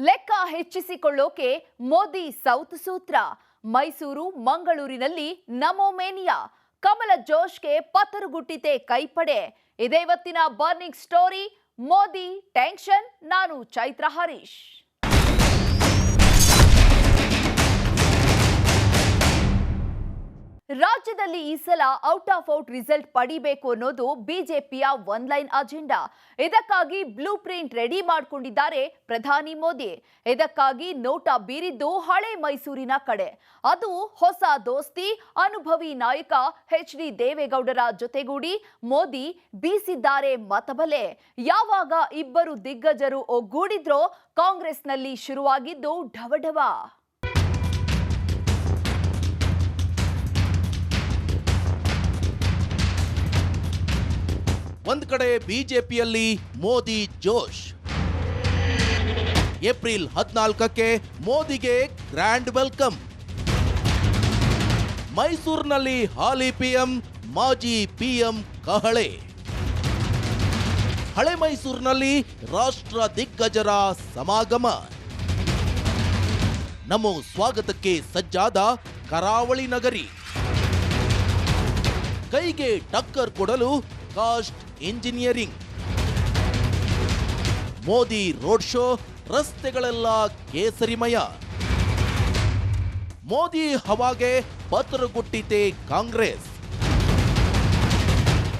ಲೆಕ್ಕ ಹೆಚ್ಚಿಸಿಕೊಳ್ಳೋಕೆ ಮೋದಿ ಸೌತ್ ಸೂತ್ರ. ಮೈಸೂರು, ಮಂಗಳೂರಿನಲ್ಲಿ ನಮೋಮೇನಿಯಾ. ಕಮಲ ಜೋಶ್ಗೆ ಪತರುಗುಟ್ಟಿತೆ ಕೈಪಡೆ. ಇದೇ ಇವತ್ತಿನ ಬರ್ನಿಂಗ್ ಸ್ಟೋರಿ, ಮೋದಿ ಟೆನ್ಷನ್, ನಾನು ಚೈತ್ರ ಹರೀಶ್. ರಾಜ್ಯದಲ್ಲಿ ಈ ಸಲ ಔಟ್ ಆಫ್ ಔಟ್ ರಿಸಲ್ಟ್ ಪಡಿಬೇಕು ಅನ್ನೋದು ಬಿಜೆಪಿಯ ಒನ್ ಲೈನ್ ಅಜೆಂಡಾ. ಇದಕ್ಕಾಗಿ ಬ್ಲೂ ಪ್ರಿಂಟ್ ರೆಡಿ ಮಾಡಿಕೊಂಡಿದ್ದಾರೆ ಪ್ರಧಾನಿ ಮೋದಿ. ಇದಕ್ಕಾಗಿ ನೋಟ ಬೀರಿದ್ದು ಹಳೆ ಮೈಸೂರಿನ ಕಡೆ. ಅದು ಹೊಸ ದೋಸ್ತಿ, ಅನುಭವಿ ನಾಯಕ ಎಚ್ ಡಿ ದೇವೇಗೌಡರ ಜೊತೆಗೂಡಿ ಮೋದಿ ಬೀಸಿದ್ದಾರೆ ಮತಬಲೆ. ಯಾವಾಗ ಇಬ್ಬರು ದಿಗ್ಗಜರು ಒಗ್ಗೂಡಿದ್ರೋ ಕಾಂಗ್ರೆಸ್ನಲ್ಲಿ ಶುರುವಾಗಿದ್ದು ಢವಢವ. ಒಂದ್ ಕಡೆ ಬಿಜೆಪಿಯಲ್ಲಿ ಮೋದಿ ಜೋಶ್. ಏಪ್ರಿಲ್ ಹದಿನಾಲ್ಕಕ್ಕೆ ಮೋದಿಗೆ ಗ್ರ್ಯಾಂಡ್ ವೆಲ್ಕಮ್. ಮೈಸೂರಿನಲ್ಲಿ ಹಾಲಿ ಪಿಎಂ, ಮಾಜಿ ಪಿಎಂ ಕಹಳೆ. ಹಳೆ ಮೈಸೂರಿನಲ್ಲಿ ರಾಷ್ಟ್ರ ದಿಗ್ಗಜರ ಸಮಾಗಮ. ನಮ್ಮ ಸ್ವಾಗತಕ್ಕೆ ಸಜ್ಜಾದ ಕರಾವಳಿ ನಗರಿ. ಕೈಗೆ ಟಕ್ಕರ್ ಕೊಡಲು caste engineering Modi road show, ರಸ್ತೆಗಳೆಲ್ಲ ಕೇಸರಿಮಯ. ಮೋದಿ ಹವಾಗೆ ಪತ್ರಗುಟ್ಟಿತೆ ಕಾಂಗ್ರೆಸ್.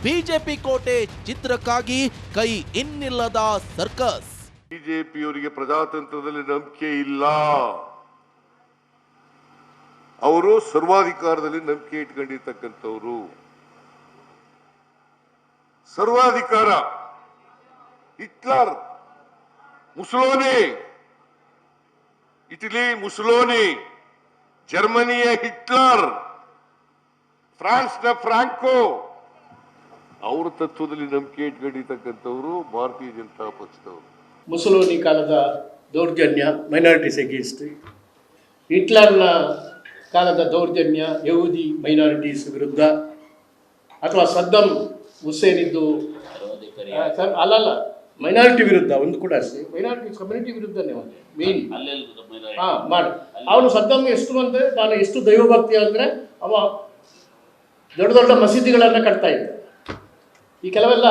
ಬಿಜೆಪಿ ಕೋಟೆ ಚಿತ್ರಕ್ಕಾಗಿ ಕೈ ಇನ್ನಿಲ್ಲದ ಸರ್ಕಸ್. ಬಿಜೆಪಿಯವರಿಗೆ ಪ್ರಜಾತಂತ್ರದಲ್ಲಿ ನಂಬಿಕೆ ಇಲ್ಲ. ಅವರು ಸರ್ವಾಧಿಕಾರದಲ್ಲಿ ನಂಬಿಕೆ ಇಟ್ಕೊಂಡಿರ್ತಕ್ಕಂಥವ್ರು. ಸರ್ವಾಧಿಕಾರ. Hitler, Mussolini. Italy, Mussolini. ಜರ್ಮನಿಯ ಹಿಟ್ಲರ್. ಫ್ರಾನ್ಸ್ನ ಫ್ರಾಂಕೋ. ಅವರ ತತ್ವದಲ್ಲಿ ನಂಬಿಕೆ ಇಟ್ಕೊಂಡಿರ್ತಕ್ಕಂಥವ್ರು ಭಾರತೀಯ ಜನತಾ ಪಕ್ಷದವರು. ಮುಸಲೋನಿ ಕಾಲದ ದೌರ್ಜನ್ಯ ಮೈನಾರಿಟೀಸ್ ಎಗೇನ್ಸ್ಟ್ ಹಿಟ್ಲರ್ನ ಕಾಲದ ದೌರ್ಜನ್ಯ, ಯಹೂದಿ ಮೈನಾರಿಟೀಸ್ ವಿರುದ್ಧ ಅಥವಾ ಸದ್ದಂ ಹುಸೇನ್ ಇದ್ದು ಸರ್ ಅಲ್ಲಲ್ಲ. ಮೈನಾರಿಟಿ ವಿರುದ್ಧ ಒಂದು ಕೂಡ ಅಷ್ಟೇ. ಮೈನಾರಿಟಿ ಕಮ್ಯುನಿಟಿ ವಿರುದ್ಧನೇ ಮೇನ್ ಹಾಂ ಮಾಡಿ. ಅವನು ಸದ್ದಮ್ಮ ಎಷ್ಟು ಅಂದರೆ ನಾನು ಎಷ್ಟು ದೈವಭಕ್ತಿ ಅಂದರೆ ಅವ ದೊಡ್ಡ ದೊಡ್ಡ ಮಸೀದಿಗಳನ್ನು ಕಟ್ತಾ ಇದ್ದ. ಈ ಕೆಲವೆಲ್ಲ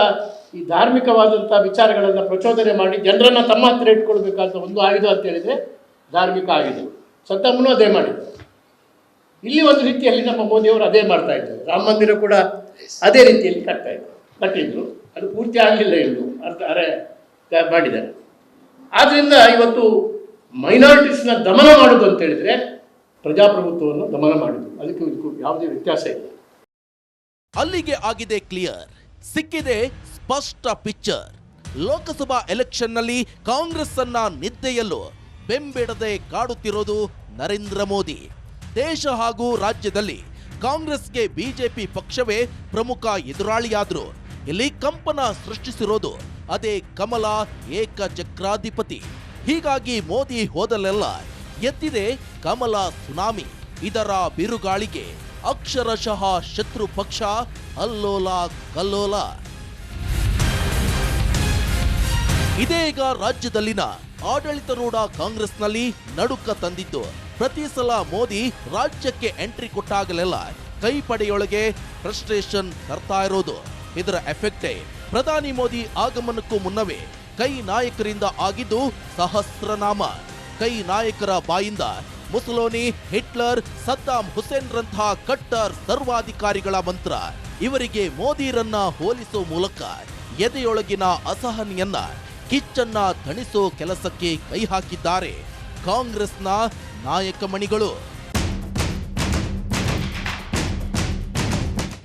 ಈ ಧಾರ್ಮಿಕವಾದಂಥ ವಿಚಾರಗಳನ್ನು ಪ್ರಚೋದನೆ ಮಾಡಿ ಜನರನ್ನು ತಮ್ಮ ಹತ್ರ ಇಟ್ಕೊಳ್ಬೇಕಾದ ಒಂದು ಆಯುಧ ಅಂತ ಹೇಳಿದರೆ ಧಾರ್ಮಿಕ ಆಯುಧ. ಸತ್ತಮ್ಮನೂ ಅದೇ ಮಾಡಿದ್ರು ಇಲ್ಲಿ ಒಂದು ರೀತಿಯಲ್ಲಿ ನಮ್ಮ ಮೋದಿಯವರು ಅದೇ ಮಾಡ್ತಾ ಇದ್ರು ರಾಮ ಮಂದಿರ ಕೂಡ ಅದೇ ರೀತಿಯಲ್ಲಿ ಕಟ್ತಾ ಇದ್ರು ಕಟ್ಟಿದ್ರು. ಅದು ಪೂರ್ತಿ ಆಗಲಿಲ್ಲ ಇನ್ನು ಅರ್ಥ ಅರೆ ಮಾಡಿದ್ದಾರೆ. ಆದ್ದರಿಂದ ಇವತ್ತು ಮೈನಾರಿಟೀಸ್ನ ದಮನ ಮಾಡುದು ಅಂತ ಹೇಳಿದ್ರೆ ಪ್ರಜಾಪ್ರಭುತ್ವವನ್ನು ದಮನ ಮಾಡುದು. ಅದಕ್ಕೆ ಯಾವುದೇ ವ್ಯತ್ಯಾಸ ಇಲ್ಲ. ಅಲ್ಲಿಗೆ ಆಗಿದೆ ಕ್ಲಿಯರ್. ಸಿಕ್ಕಿದೆ ಸ್ಪಷ್ಟ ಪಿಕ್ಚರ್. ಲೋಕಸಭಾ ಎಲೆಕ್ಷನ್ನಲ್ಲಿ ಕಾಂಗ್ರೆಸ್ ಅನ್ನ ನಿದ್ದೆಯಲ್ಲೂ ಬೆಂಬಿಡದೆ ಕಾಡುತ್ತಿರೋದು ನರೇಂದ್ರ ಮೋದಿ. ದೇಶ ಹಾಗೂ ರಾಜ್ಯದಲ್ಲಿ ಕಾಂಗ್ರೆಸ್ಗೆ ಬಿಜೆಪಿ ಪಕ್ಷವೇ ಪ್ರಮುಖ ಎದುರಾಳಿಯಾದರು. ಇಲ್ಲಿ ಕಂಪನ ಸೃಷ್ಟಿಸಿರೋದು ಅದೇ ಕಮಲ ಏಕಚಕ್ರಾಧಿಪತಿ. ಹೀಗಾಗಿ ಮೋದಿ ಹೋದಲೆಲ್ಲ ಎತ್ತಿದೆ ಕಮಲ ಸುನಾಮಿ. ಇದರ ಬಿರುಗಾಳಿಗೆ ಅಕ್ಷರಶಃ ಶತ್ರು ಪಕ್ಷ ಅಲ್ಲೋಲ ಕಲ್ಲೋಲ. ಇದೇ ಈಗ ರಾಜ್ಯದಲ್ಲಿನ ಆಡಳಿತಾರೂಢ ಕಾಂಗ್ರೆಸ್ನಲ್ಲಿ ನಡುಕ ತಂದಿದ್ದು. ಪ್ರತಿ ಸಲ ಮೋದಿ ರಾಜ್ಯಕ್ಕೆ ಎಂಟ್ರಿ ಕೊಟ್ಟಾಗಲೆಲ್ಲ ಕೈಪಡೆಯೊಳಗೆ ಫ್ರಸ್ಟ್ರೇಷನ್ ತರ್ತಾ ಇರೋದು. ಇದರ ಎಫೆಕ್ಟೇ ಪ್ರಧಾನಿ ಮೋದಿ ಆಗಮನಕ್ಕೂ ಮುನ್ನವೇ ಕೈ ನಾಯಕರಿಂದ ಆಗಿದ್ದು ಸಹಸ್ರನಾಮ. ಕೈ ನಾಯಕರ ಬಾಯಿಂದ ಮುಸಲೋನಿ, ಹಿಟ್ಲರ್, ಸದ್ದಾಂ ಹುಸೇನ್ರಂತಹ ಕಟ್ಟರ್ ಸರ್ವಾಧಿಕಾರಿಗಳ ಮಂತ್ರ, ಇವರಿಗೆ ಮೋದಿರನ್ನ ಹೋಲಿಸೋ ಮೂಲಕ ಎದೆಯೊಳಗಿನ ಅಸಹನೆಯನ್ನ, ಕಿಚ್ಚನ್ನ ತಣಿಸೋ ಕೆಲಸಕ್ಕೆ ಕೈ ಹಾಕಿದ್ದಾರೆ ಕಾಂಗ್ರೆಸ್ನ ನಾಯಕ ಮಣಿಗಳು.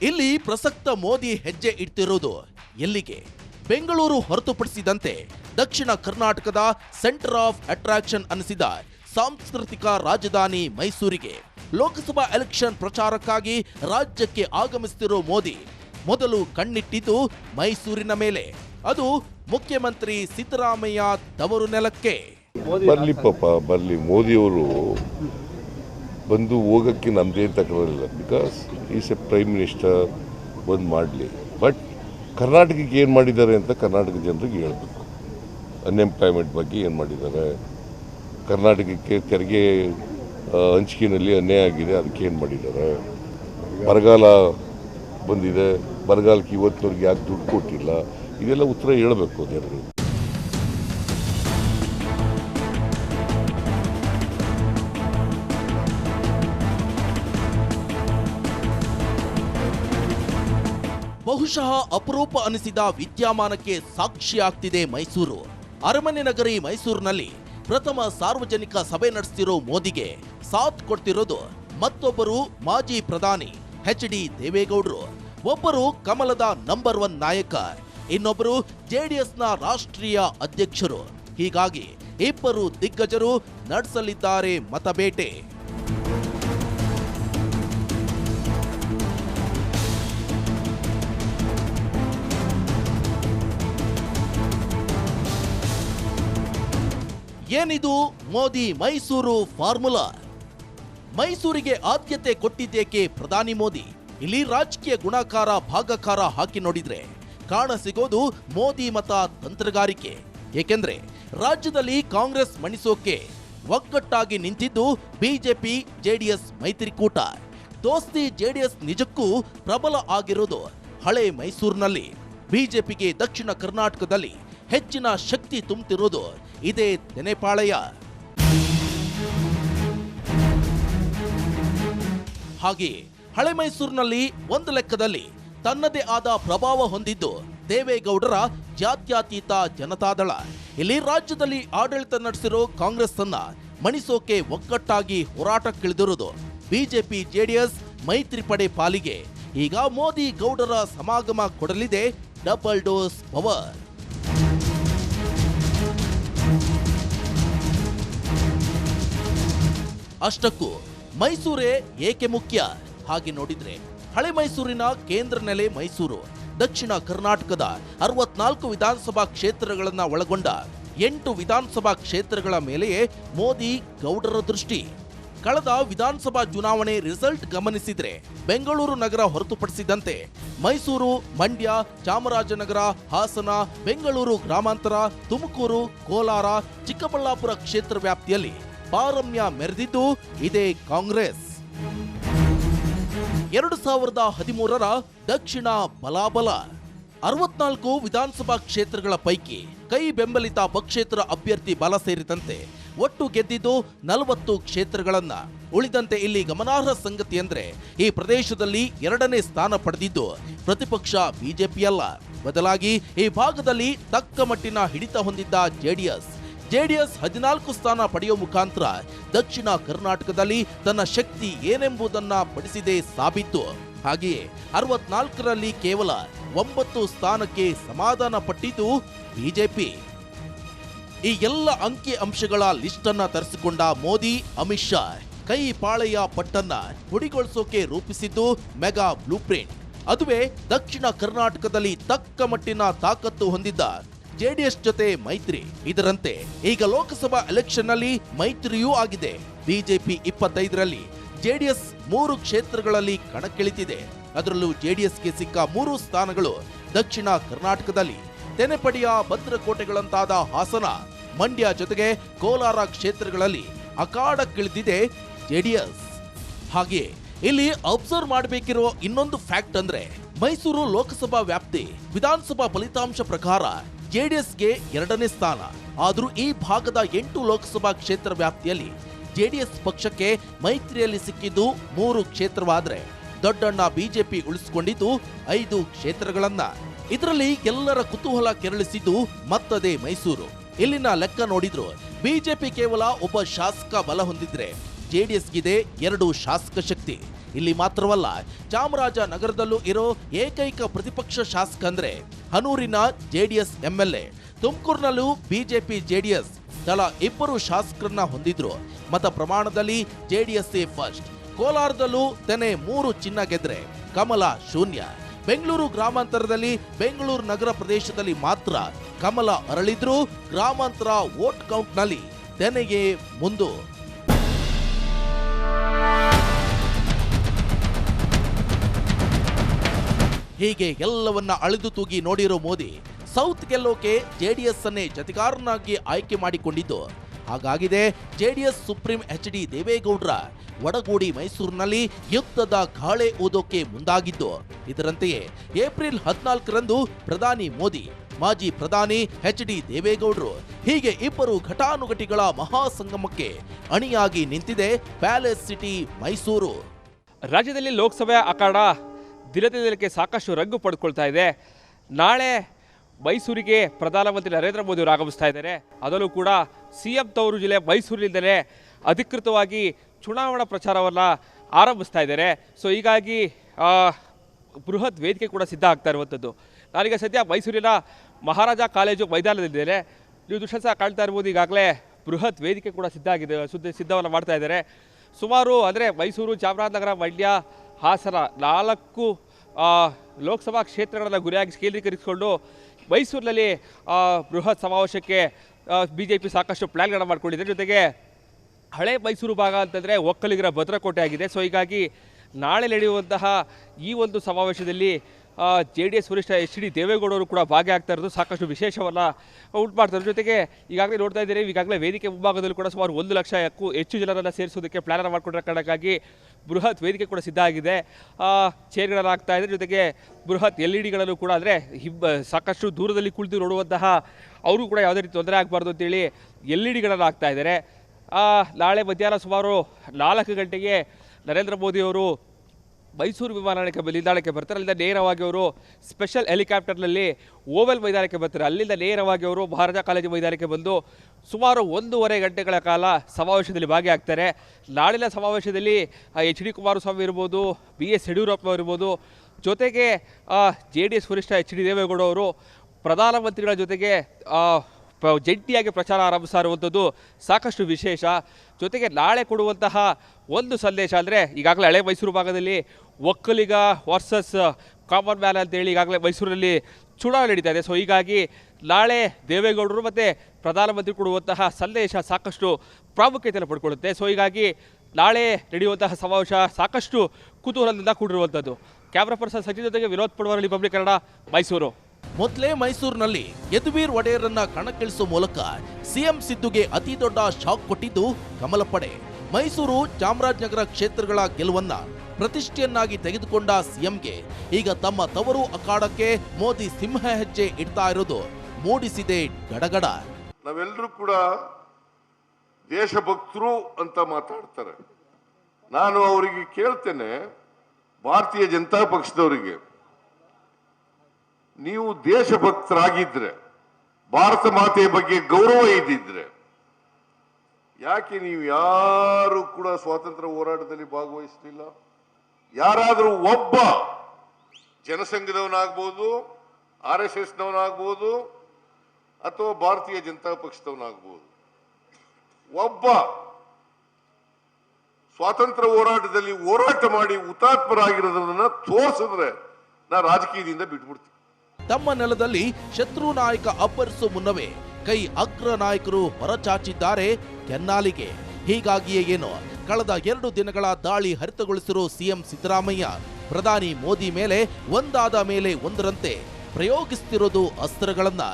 ಇಲ್ಲಿ ಪ್ರಸಕ್ತ ಮೋದಿ ಹೆಜ್ಜೆ ಇಡ್ತಿರೋದು ಎಲ್ಲಿಗೆ? ಬೆಂಗಳೂರು ಹೊರತುಪಡಿಸಿದಂತೆ ದಕ್ಷಿಣ ಕರ್ನಾಟಕದ ಸೆಂಟರ್ ಆಫ್ ಅಟ್ರಾಕ್ಷನ್ ಅನಿಸಿದ ಸಾಂಸ್ಕೃತಿಕ ರಾಜಧಾನಿ ಮೈಸೂರಿಗೆ ಲೋಕಸಭಾ ಎಲೆಕ್ಷನ್ ಪ್ರಚಾರಕ್ಕಾಗಿ ರಾಜ್ಯಕ್ಕೆ ಆಗಮಿಸುತ್ತಿರೋ ಮೋದಿ ಮೊದಲು ಕಣ್ಣಿಟ್ಟಿದ್ದು ಮೈಸೂರಿನ ಮೇಲೆ. ಅದು ಮುಖ್ಯಮಂತ್ರಿ ಸಿದ್ದರಾಮಯ್ಯ ತವರು ನೆಲಕ್ಕೆ. ಬರ್ಲಿ ಪಾಪ ಬರಲಿ. ಮೋದಿಯವರು ಬಂದು ಹೋಗೋಕ್ಕೆ ನಮ್ದೇನು ತಕರಾರಿಲ್ಲ because is a prime minister ಬಂದು ಮಾಡಲಿ. ಬಟ್ ಕರ್ನಾಟಕಕ್ಕೆ ಏನು ಮಾಡಿದ್ದಾರೆ ಅಂತ ಕರ್ನಾಟಕ ಜನರಿಗೆ ಹೇಳಬೇಕು. ಅನ್ಎಂಪ್ಲಾಯ್ಮೆಂಟ್ ಬಗ್ಗೆ ಏನು ಮಾಡಿದ್ದಾರೆ? ಕರ್ನಾಟಕಕ್ಕೆ ತೆರಿಗೆ ಹಂಚಿಕೆಯಲ್ಲಿ ಅನ್ಯಾಯ ಆಗಿದೆ ಅದಕ್ಕೆ ಏನು ಮಾಡಿದ್ದಾರೆ? ಬರಗಾಲ ಬಂದಿದೆ. ಬರಗಾಲಕ್ಕೆ ಇವತ್ತಿನವ್ರಿಗೆ ಯಾಕೆ ದುಡ್ಡು ಕೊಟ್ಟಿಲ್ಲ? ಇದೆಲ್ಲ ಉತ್ತರ ಹೇಳಬೇಕು ಜನರು. ಬಹುಶಃ ಅಪರೂಪ ಅನಿಸಿದ ವಿದ್ಯಮಾನಕ್ಕೆ ಸಾಕ್ಷಿಯಾಗ್ತಿದೆ ಮೈಸೂರು. ಅರಮನೆ ನಗರಿ ಮೈಸೂರಿನಲ್ಲಿ ಪ್ರಥಮ ಸಾರ್ವಜನಿಕ ಸಭೆ ನಡೆಸ್ತಿರೋ ಮೋದಿಗೆ ಸಾಥ್ ಕೊಡ್ತಿರೋದು ಮತ್ತೊಬ್ಬರು ಮಾಜಿ ಪ್ರಧಾನಿ ಎಚ್ ಡಿ ದೇವೇಗೌಡರು. ಒಬ್ಬರು ಕಮಲದ ನಂಬರ್ ಒನ್ ನಾಯಕ, ಇನ್ನೊಬ್ಬರು ಜೆಡಿಎಸ್ನ ರಾಷ್ಟ್ರೀಯ ಅಧ್ಯಕ್ಷರು. ಹೀಗಾಗಿ ಇಬ್ಬರು ದಿಗ್ಗಜರು ನಡೆಸಲಿದ್ದಾರೆ ಮತಬೇಟೆ. ಏನಿದು ಮೋದಿ ಮೈಸೂರು ಫಾರ್ಮುಲಾ? ಮೈಸೂರಿಗೆ ಆದ್ಯತೆ ಕೊಟ್ಟಿದ್ದೇಕೆ ಪ್ರಧಾನಿ ಮೋದಿ? ಇಲ್ಲಿ ರಾಜಕೀಯ ಗುಣಾಕಾರ, ಭಾಗಕಾರ ಹಾಕಿ ನೋಡಿದ್ರೆ ಕಾಣ ಸಿಗೋದು ಮೋದಿ ಮತ ತಂತ್ರಗಾರಿಕೆ. ಏಕೆಂದ್ರೆ ರಾಜ್ಯದಲ್ಲಿ ಕಾಂಗ್ರೆಸ್ ಮಣಿಸೋಕೆ ಒಗ್ಗಟ್ಟಾಗಿ ನಿಂತಿದ್ದು ಬಿಜೆಪಿ, ಜೆಡಿಎಸ್ ಮೈತ್ರಿಕೂಟ. ದೋಸ್ತಿ ಜೆಡಿಎಸ್ ನಿಜಕ್ಕೂ ಪ್ರಬಲ ಆಗಿರೋದು ಹಳೆ ಮೈಸೂರಿನಲ್ಲಿ. ಬಿಜೆಪಿಗೆ ದಕ್ಷಿಣ ಕರ್ನಾಟಕದಲ್ಲಿ ಹೆಚ್ಚಿನ ಶಕ್ತಿ ತುಂಬುತ್ತಿರೋದು ಇದೇ ತೆನೆಪಾಳಯ ಹಾಗೆಯೇ ಹಳೆ ಮೈಸೂರಿನಲ್ಲಿ ಒಂದು ಲೆಕ್ಕದಲ್ಲಿ ತನ್ನದೇ ಆದ ಪ್ರಭಾವ ಹೊಂದಿದ್ದು ದೇವೇಗೌಡರ ಜಾತ್ಯಾತೀತ ಜನತಾದಳ. ಇಲ್ಲಿ ರಾಜ್ಯದಲ್ಲಿ ಆಡಳಿತ ನಡೆಸಿರೋ ಕಾಂಗ್ರೆಸ್ ಅನ್ನ ಮಣಿಸೋಕೆ ಒಗ್ಗಟ್ಟಾಗಿ ಹೋರಾಟಕ್ಕಿಳಿದಿರುವುದು ಬಿಜೆಪಿ ಜೆಡಿಎಸ್ ಮೈತ್ರಿ ಪಡೆ ಪಾಲಿಗೆ. ಈಗ ಮೋದಿ ಗೌಡರ ಸಮಾಗಮ ಕೊಡಲಿದೆ ಡಬಲ್ ಡೋಸ್ ಪವರ್. ಅಷ್ಟಕ್ಕೂ ಮೈಸೂರೇ ಏಕೆ ಮುಖ್ಯ? ಹಾಗೆ ನೋಡಿದ್ರೆ ಹಳೆ ಮೈಸೂರಿನ ಕೇಂದ್ರ ನೆಲೆ ಮೈಸೂರು, ದಕ್ಷಿಣ ಕರ್ನಾಟಕದ ಅರವತ್ನಾಲ್ಕು ವಿಧಾನಸಭಾ ಕ್ಷೇತ್ರಗಳನ್ನು ಒಳಗೊಂಡ ಎಂಟು ವಿಧಾನಸಭಾ ಕ್ಷೇತ್ರಗಳ ಮೇಲೆಯೇ ಮೋದಿ ಗೌಡರ ದೃಷ್ಟಿ. ಕಳೆದ ವಿಧಾನಸಭಾ ಚುನಾವಣೆ ರಿಸಲ್ಟ್ ಗಮನಿಸಿದ್ರೆ ಬೆಂಗಳೂರು ನಗರ ಹೊರತುಪಡಿಸಿದಂತೆ ಮೈಸೂರು, ಮಂಡ್ಯ, ಚಾಮರಾಜನಗರ, ಹಾಸನ, ಬೆಂಗಳೂರು ಗ್ರಾಮಾಂತರ, ತುಮಕೂರು, ಕೋಲಾರ, ಚಿಕ್ಕಬಳ್ಳಾಪುರ ಕ್ಷೇತ್ರ ವ್ಯಾಪ್ತಿಯಲ್ಲಿ ಪಾರಮ್ಯ ಮೆರೆದಿದ್ದು ಇದೇ ಕಾಂಗ್ರೆಸ್. ಎರಡು ಸಾವಿರದ ಹದಿಮೂರರ ದಕ್ಷಿಣ ಬಲಾಬಲ. ಅರವತ್ನಾಲ್ಕು ವಿಧಾನಸಭಾ ಕ್ಷೇತ್ರಗಳ ಪೈಕಿ ಕೈ ಬೆಂಬಲಿತ ಪಕ್ಷೇತರ ಅಭ್ಯರ್ಥಿ ಬಲ ಸೇರಿದಂತೆ ಒಟ್ಟು ಗೆದ್ದಿದ್ದು ನಲವತ್ತು ಕ್ಷೇತ್ರಗಳನ್ನ. ಉಳಿದಂತೆ ಇಲ್ಲಿ ಗಮನಾರ್ಹ ಸಂಗತಿ ಅಂದ್ರೆ ಈ ಪ್ರದೇಶದಲ್ಲಿ ಎರಡನೇ ಸ್ಥಾನ ಪಡೆದಿದ್ದು ಪ್ರತಿಪಕ್ಷ ಬಿಜೆಪಿಯಲ್ಲ ಬದಲಾಗಿ ಈ ಭಾಗದಲ್ಲಿ ತಕ್ಕ ಮಟ್ಟಿನ ಹಿಡಿತ ಹೊಂದಿದ್ದ ಜೆಡಿಎಸ್. ಜೆಡಿಎಸ್ ಹದಿನಾಲ್ಕು ಸ್ಥಾನ ಪಡೆಯುವ ಮುಖಾಂತರ ದಕ್ಷಿಣ ಕರ್ನಾಟಕದಲ್ಲಿ ತನ್ನ ಶಕ್ತಿ ಏನೆಂಬುದನ್ನ ಪಡಿಸಿದೆ ಸಾಬೀತು. ಹಾಗೆಯೇ ಅರವತ್ನಾಲ್ಕರಲ್ಲಿ ಕೇವಲ ಒಂಬತ್ತು ಸ್ಥಾನಕ್ಕೆ ಸಮಾಧಾನ ಪಟ್ಟಿದ್ದು ಬಿಜೆಪಿ. ಈ ಎಲ್ಲ ಅಂಕಿ ಅಂಶಗಳ ಲಿಸ್ಟ್ ಅನ್ನ ತರಿಸಿಕೊಂಡ ಮೋದಿ, ಅಮಿತ್ ಶಾ ಕೈ ಪಾಳೆಯ ಪಟ್ಟನ್ನ ಹುಡಿಗೊಳಿಸೋಕೆ ರೂಪಿಸಿದ್ದು ಮೆಗಾ ಬ್ಲೂ ಪ್ರಿಂಟ್. ಅದುವೇ ದಕ್ಷಿಣ ಕರ್ನಾಟಕದಲ್ಲಿ ತಕ್ಕ ಮಟ್ಟಿನ ತಾಕತ್ತು ಹೊಂದಿದ್ದ ಜೆಡಿಎಸ್ ಜೊತೆ ಮೈತ್ರಿ. ಇದರಂತೆ ಈಗ ಲೋಕಸಭಾ ಎಲೆಕ್ಷನ್ನಲ್ಲಿ ಮೈತ್ರಿಯೂ ಆಗಿದೆ. ಬಿಜೆಪಿ ಇಪ್ಪತ್ತೈದರಲ್ಲಿ ಜೆಡಿಎಸ್ ಮೂರು ಕ್ಷೇತ್ರಗಳಲ್ಲಿ ಕಣಕ್ಕಿಳಿತಿದೆ. ಅದರಲ್ಲೂ ಜೆಡಿಎಸ್ಗೆ ಸಿಕ್ಕ ಮೂರು ಸ್ಥಾನಗಳು ದಕ್ಷಿಣ ಕರ್ನಾಟಕದಲ್ಲಿ. ತೆನೆಪಡಿಯ ಭದ್ರಕೋಟೆಗಳಂತಾದ ಹಾಸನ, ಮಂಡ್ಯ ಜೊತೆಗೆ ಕೋಲಾರ ಕ್ಷೇತ್ರಗಳಲ್ಲಿ ಅಖಾಡಕ್ಕಿಳಿದಿದೆ ಜೆಡಿಎಸ್. ಹಾಗೆಯೇ ಇಲ್ಲಿ ಅಬ್ಸರ್ವ್ ಮಾಡಬೇಕಿರೋ ಇನ್ನೊಂದು ಫ್ಯಾಕ್ಟ್ ಅಂದ್ರೆ ಮೈಸೂರು ಲೋಕಸಭಾ ವ್ಯಾಪ್ತಿ ವಿಧಾನಸಭಾ ಫಲಿತಾಂಶ ಪ್ರಕಾರ ಜೆಡಿಎಸ್ಗೆ ಎರಡನೇ ಸ್ಥಾನ. ಆದರೂ ಈ ಭಾಗದ ಎಂಟು ಲೋಕಸಭಾ ಕ್ಷೇತ್ರ ವ್ಯಾಪ್ತಿಯಲ್ಲಿ ಜೆಡಿಎಸ್ ಪಕ್ಷಕ್ಕೆ ಮೈತ್ರಿಯಲ್ಲಿ ಸಿಕ್ಕಿದ್ದು ಮೂರು ಕ್ಷೇತ್ರವಾದ್ರೆ ದೊಡ್ಡಣ್ಣ ಬಿಜೆಪಿ ಉಳಿಸಿಕೊಂಡಿದ್ದು ಐದು ಕ್ಷೇತ್ರಗಳನ್ನ. ಇದರಲ್ಲಿ ಎಲ್ಲರ ಕುತೂಹಲ ಕೆರಳಿಸಿದ್ದು ಮತ್ತದೇ ಮೈಸೂರು. ಇಲ್ಲಿನ ಲೆಕ್ಕ ನೋಡಿದ್ರು ಬಿಜೆಪಿ ಕೇವಲ ಒಬ್ಬ ಶಾಸಕ ಬಲ ಹೊಂದಿದ್ರೆ ಜೆಡಿಎಸ್ಗಿದೆ ಎರಡು ಶಾಸಕ ಶಕ್ತಿ. ಇಲ್ಲಿ ಮಾತ್ರವಲ್ಲ, ಚಾಮರಾಜನಗರದಲ್ಲೂ ಇರೋ ಏಕೈಕ ಪ್ರತಿಪಕ್ಷ ಶಾಸಕ ಅಂದ್ರೆ ಹನೂರಿನ ಜೆಡಿಎಸ್ ಎಂಎಲ್ಎ. ತುಮಕೂರಿನಲ್ಲೂ ಬಿಜೆಪಿ ಜೆಡಿಎಸ್ ತಲಾ ಇಬ್ಬರು ಶಾಸಕರನ್ನ ಹೊಂದಿದ್ರು. ಮತ ಪ್ರಮಾಣದಲ್ಲಿ ಜೆಡಿಎಸ್ ಫಸ್ಟ್ ಕೋಲಾರದಲ್ಲೂ ತೆನೆ ಮೂರು ಚಿನ್ನ ಗೆದ್ರೆ ಕಮಲ ಶೂನ್ಯ. ಬೆಂಗಳೂರು ಗ್ರಾಮಾಂತರದಲ್ಲಿ ಬೆಂಗಳೂರು ನಗರ ಪ್ರದೇಶದಲ್ಲಿ ಮಾತ್ರ ಕಮಲ ಅರಳಿದ್ರು, ಗ್ರಾಮಾಂತರ ವೋಟ್ ಕೌಂಟ್ನಲ್ಲಿ ತೆನೆಗೆ ಮುಂದು. ಹೀಗೆ ಎಲ್ಲವನ್ನ ಅಳೆದು ತೂಗಿ ನೋಡಿರೋ ಮೋದಿ ಸೌತ್ ಗೆಲ್ಲೋಕೆ ಜೆಡಿಎಸ್ ಅನ್ನೇ ಜತೆಗಾರನಾಗಿ ಆಯ್ಕೆ ಮಾಡಿಕೊಂಡಿದ್ದು. ಹಾಗಾಗಿದೆ ಜೆಡಿಎಸ್ ಸುಪ್ರೀಂ ಎಚ್ ಡಿ ದೇವೇಗೌಡ್ರ ವಡಗೂಡಿ ಮೈಸೂರಿನಲ್ಲಿ ಯುದ್ಧದ ಗಾಳೆ ಓದೋಕೆ ಮುಂದಾಗಿದ್ದು. ಇದರಂತೆಯೇ ಏಪ್ರಿಲ್ ಹದಿನಾಲ್ಕರಂದು ಪ್ರಧಾನಿ ಮೋದಿ, ಮಾಜಿ ಪ್ರಧಾನಿ ಎಚ್ ಡಿ ದೇವೇಗೌಡರು ಹೀಗೆ ಇಬ್ಬರು ಘಟಾನುಘಟಿಗಳ ಮಹಾಸಂಗಮಕ್ಕೆ ಅಣಿಯಾಗಿ ನಿಂತಿದೆ ಪ್ಯಾಲೇಸ್ ಸಿಟಿ ಮೈಸೂರು. ರಾಜ್ಯದಲ್ಲಿ ಲೋಕಸಭೆ ಅಖಾಡ ದಿನದಿನಕ್ಕೆ ಸಾಕಷ್ಟು ರಗ್ಗು ಪಡ್ಕೊಳ್ತಾ ಇದೆ. ನಾಳೆ ಮೈಸೂರಿಗೆ ಪ್ರಧಾನಮಂತ್ರಿ ನರೇಂದ್ರ ಮೋದಿ ಅವರು ಆಗಮಿಸ್ತಾ ಇದ್ದಾರೆ. ಅದರಲ್ಲೂ ಕೂಡ ಸಿ ಎಂ ತವರು ಜಿಲ್ಲೆ ಮೈಸೂರಿನಿಂದಲೇ ಅಧಿಕೃತವಾಗಿ ಚುನಾವಣಾ ಪ್ರಚಾರವನ್ನು ಆರಂಭಿಸ್ತಾ ಇದ್ದಾರೆ. ಸೊ ಹೀಗಾಗಿ ಬೃಹತ್ ವೇದಿಕೆ ಕೂಡ ಸಿದ್ಧ ಆಗ್ತಾ ಇರುವಂಥದ್ದು. ನಾನೀಗ ಸದ್ಯ ಮೈಸೂರಿನ ಮಹಾರಾಜ ಕಾಲೇಜು ಮೈದಾನದಲ್ಲಿದ್ದೇನೆ. ನೀವು ದೃಶ್ಯ ಸಹ ಕಾಣ್ತಾ ಇರ್ಬೋದು, ಈಗಾಗಲೇ ಬೃಹತ್ ವೇದಿಕೆ ಕೂಡ ಸಿದ್ಧ ಆಗಿದೆ, ಸುದ್ದಿ, ಸಿದ್ಧವನ್ನು ಮಾಡ್ತಾ ಇದ್ದಾರೆ. ಸುಮಾರು ಅಂದರೆ ಮೈಸೂರು ಚಾಮರಾಜನಗರ, ಮಂಡ್ಯ, ಹಾಸನ ನಾಲ್ಕು ಲೋಕಸಭಾ ಕ್ಷೇತ್ರಗಳನ್ನು ಗುರಿಯಾಗಿ ಕೇಂದ್ರೀಕರಿಸಿಕೊಂಡು ಮೈಸೂರಿನಲ್ಲಿ ಬೃಹತ್ ಸಮಾವೇಶಕ್ಕೆ ಬಿ ಜೆ ಪಿ ಸಾಕಷ್ಟು ಪ್ಲ್ಯಾನ್ಗಳನ್ನು ಮಾಡಿಕೊಂಡಿದೆ. ಜೊತೆಗೆ ಹಳೆ ಮೈಸೂರು ಭಾಗ ಅಂತಂದರೆ ಒಕ್ಕಲಿಗರ ಭದ್ರಕೋಟೆ ಆಗಿದೆ ಸೊ, ಹೀಗಾಗಿ ನಾಳೆ ನಡೆಯುವಂತಹ ಈ ಒಂದು ಸಮಾವೇಶದಲ್ಲಿ ಜೆ ಡಿ ಎಸ್ ವರಿಷ್ಠ ಎಚ್ ಡಿ ದೇವೇಗೌಡರು ಕೂಡ ಭಾಗಿಯಾಗ್ತಾ ಇರೋದು ಸಾಕಷ್ಟು ವಿಶೇಷವಲ್ಲ. ಉಂಟು ಮಾಡ್ತಾರೆ. ಜೊತೆಗೆ ಈಗಾಗಲೇ ನೋಡ್ತಾ ಇದ್ದೀರಿ, ಈಗಾಗಲೇ ವೇದಿಕೆ ಮುಂಭಾಗದಲ್ಲಿ ಕೂಡ ಸುಮಾರು ಒಂದು ಲಕ್ಷಕ್ಕೂ ಹೆಚ್ಚು ಜನರನ್ನು ಸೇರಿಸೋದಕ್ಕೆ ಪ್ಲಾನ್ ಮಾಡಿಕೊಂಡ ಕಾರಣಕ್ಕಾಗಿ ಬೃಹತ್ ವೇದಿಕೆ ಕೂಡ ಸಿದ್ಧ ಆಗಿದೆ. ಚೇರ್ಗಳನ್ನು ಆಗ್ತಾ ಇದೆ ಜೊತೆಗೆ ಬೃಹತ್ ಎಲ್ ಇ ಡಿಗಳನ್ನು ಕೂಡ ಅಂದರೆ ಸಾಕಷ್ಟು ದೂರದಲ್ಲಿ ಕುಳಿತು ನೋಡುವಂತಹ ಅವರು ಕೂಡ ಯಾವುದೇ ರೀತಿ ತೊಂದರೆ ಆಗಬಾರ್ದು ಅಂತೇಳಿ ಎಲ್ ಇ ಡಿಗಳನ್ನು ಆಗ್ತಾ ಇದ್ದಾರೆ. ನಾಳೆ ಮಧ್ಯಾಹ್ನ ಸುಮಾರು ನಾಲ್ಕು ಗಂಟೆಗೆ ನರೇಂದ್ರ ಮೋದಿ ಅವರು ಮೈಸೂರು ವಿಮಾನ ನಿಲ್ದಾಣಕ್ಕೆ ಬರ್ತಾರೆ. ಅಲ್ಲಿಂದ ನೇರವಾಗಿ ಅವರು ಸ್ಪೆಷಲ್ ಹೆಲಿಕಾಪ್ಟರ್ನಲ್ಲಿ ಓವೆಲ್ ಮೈದಾನಕ್ಕೆ ಬರ್ತಾರೆ. ಅಲ್ಲಿಂದ ನೇರವಾಗಿ ಅವರು ಭಾರತ ಕಾಲೇಜು ಮೈದಾನಕ್ಕೆ ಬಂದು ಸುಮಾರು ಒಂದೂವರೆ ಗಂಟೆಗಳ ಕಾಲ ಸಮಾವೇಶದಲ್ಲಿ ಭಾಗಿಯಾಗ್ತಾರೆ. ನಾಳಿನ ಸಮಾವೇಶದಲ್ಲಿ ಎಚ್ ಡಿ ಕುಮಾರಸ್ವಾಮಿ ಇರ್ಬೋದು, ಬಿ ಎಸ್ ಯಡಿಯೂರಪ್ಪ ಇರ್ಬೋದು ಜೊತೆಗೆ ಜೆ ಡಿ ಎಸ್ ವರಿಷ್ಠ ಎಚ್ ಡಿ ದೇವೇಗೌಡ ಅವರು ಪ್ರಧಾನಮಂತ್ರಿಗಳ ಜೊತೆಗೆ ಜಂಟಿಯಾಗಿ ಪ್ರಚಾರ ಆರಂಭಿಸ್ತಾ ಸಾಕಷ್ಟು ವಿಶೇಷ. ಜೊತೆಗೆ ನಾಳೆ ಕೊಡುವಂತಹ ಒಂದು ಸಂದೇಶ ಅಂದರೆ ಈಗಾಗಲೇ ಹಳೆ ಮೈಸೂರು ಭಾಗದಲ್ಲಿ ಒಕ್ಕಲಿಗ ವರ್ಸಸ್ ಕಾಮನ್ ಮ್ಯಾನ್ ಅಂತೇಳಿ ಈಗಾಗಲೇ ಮೈಸೂರಲ್ಲಿ ಚುನಾವಣೆ ನಡೀತಾ ಇದೆ. ಸೊ ಹೀಗಾಗಿ ನಾಳೆ ದೇವೇಗೌಡರು ಮತ್ತು ಪ್ರಧಾನಮಂತ್ರಿ ಕೊಡುವಂತಹ ಸಂದೇಶ ಸಾಕಷ್ಟು ಪ್ರಾಮುಖ್ಯತೆಯನ್ನು ಪಡ್ಕೊಳ್ಳುತ್ತೆ. ಸೊ ಹೀಗಾಗಿ ನಾಳೆ ನಡೆಯುವಂತಹ ಸಮಾವೇಶ ಸಾಕಷ್ಟು ಕುತೂಹಲದಿಂದ ಕೂಡಿರುವಂಥದ್ದು. ಕ್ಯಾಮ್ರಾ ಪರ್ಸನ್ ಸಚಿನ್ ಜೊತೆಗೆ ವಿನೋದ್ ಪಡ್ವಾರ್ ರಿಪಬ್ಲಿಕ್ ಕನ್ನಡ, ಮೈಸೂರು. ಮೊದಲೇ ಮೈಸೂರಿನಲ್ಲಿ ಯದುವೀರ್ ಒಡೆಯರನ್ನ ಕಣಕ್ಕಿಳಿಸುವ ಮೂಲಕ ಸಿಎಂ ಸಿದ್ದುಗೆ ಅತಿ ದೊಡ್ಡ ಶಾಕ್ ಕೊಟ್ಟಿದ್ದು ಕಮಲ ಪಡೆ. ಮೈಸೂರು ಚಾಮರಾಜನಗರ ಕ್ಷೇತ್ರಗಳ ಗೆಲುವನ್ನ ಪ್ರತಿಷ್ಠೆಯನ್ನಾಗಿ ತೆಗೆದುಕೊಂಡ ಸಿಎಂಗೆ ಈಗ ತಮ್ಮ ತವರು ಅಖಾಡಕ್ಕೆ ಮೋದಿ ಸಿಂಹ ಹೆಜ್ಜೆ ಇಡ್ತಾ ಇರೋದು ಮೂಡಿಸಿದೆ ಗಡಗಡ. ನಾವೆಲ್ಲರೂ ಕೂಡ ದೇಶಭಕ್ತರು ಅಂತ ಮಾತಾಡ್ತಾರೆ. ನಾನು ಅವರಿಗೆ ಕೇಳ್ತೇನೆ, ಭಾರತೀಯ ಜನತಾ ಪಕ್ಷದವರಿಗೆ. ನೀವು ದೇಶಭಕ್ತರಾಗಿದ್ರೆ, ಭಾರತ ಮಾತೆಯ ಬಗ್ಗೆ ಗೌರವ ಇದ್ದಿದ್ರೆ, ಯಾಕೆ ನೀವು ಯಾರು ಕೂಡ ಸ್ವಾತಂತ್ರ್ಯ ಹೋರಾಟದಲ್ಲಿ ಭಾಗವಹಿಸಲಿಲ್ಲ? ಯಾರಾದರೂ ಒಬ್ಬ ಜನಸಂಘದವನಾಗ್ಬೋದು, ಆರ್ ಎಸ್ ಎಸ್ನವನಾಗ್ಬೋದು, ಅಥವಾ ಭಾರತೀಯ ಜನತಾ ಪಕ್ಷದವನಾಗ್ಬೋದು. ಒಬ್ಬ ಸ್ವಾತಂತ್ರ್ಯ ಹೋರಾಟದಲ್ಲಿ ಹೋರಾಟ ಮಾಡಿ ಹುತಾತ್ಮರಾಗಿರೋದನ್ನ ತೋರಿಸಿದ್ರೆ ನಾ ರಾಜಕೀಯದಿಂದ ಬಿಟ್ಬಿಡ್ತೀನಿ. ತಮ್ಮ ನೆಲದಲ್ಲಿ ಶತ್ರು ನಾಯಕ ಅಬ್ಬರಿಸುವ ಮುನ್ನವೇ ಕೈ ಅಗ್ರ ನಾಯಕರು ಹೊರಚಾಚಿದ್ದಾರೆ ಕೆನ್ನಾಲಿಗೆ. ಹೀಗಾಗಿಯೇ ಏನು? ಕಳೆದ ಎರಡು ದಿನಗಳ ದಾಳಿ ಹರಿತಗೊಳಿಸಿರೋ ಸಿಎಂ ಸಿದ್ದರಾಮಯ್ಯ ಪ್ರಧಾನಿ ಮೋದಿ ಮೇಲೆ, ಒಂದಾದ ಮೇಲೆ ಒಂದರಂತೆ ಪ್ರಯೋಗಿಸ್ತಿರೋದು ಅಸ್ತ್ರಗಳನ್ನ.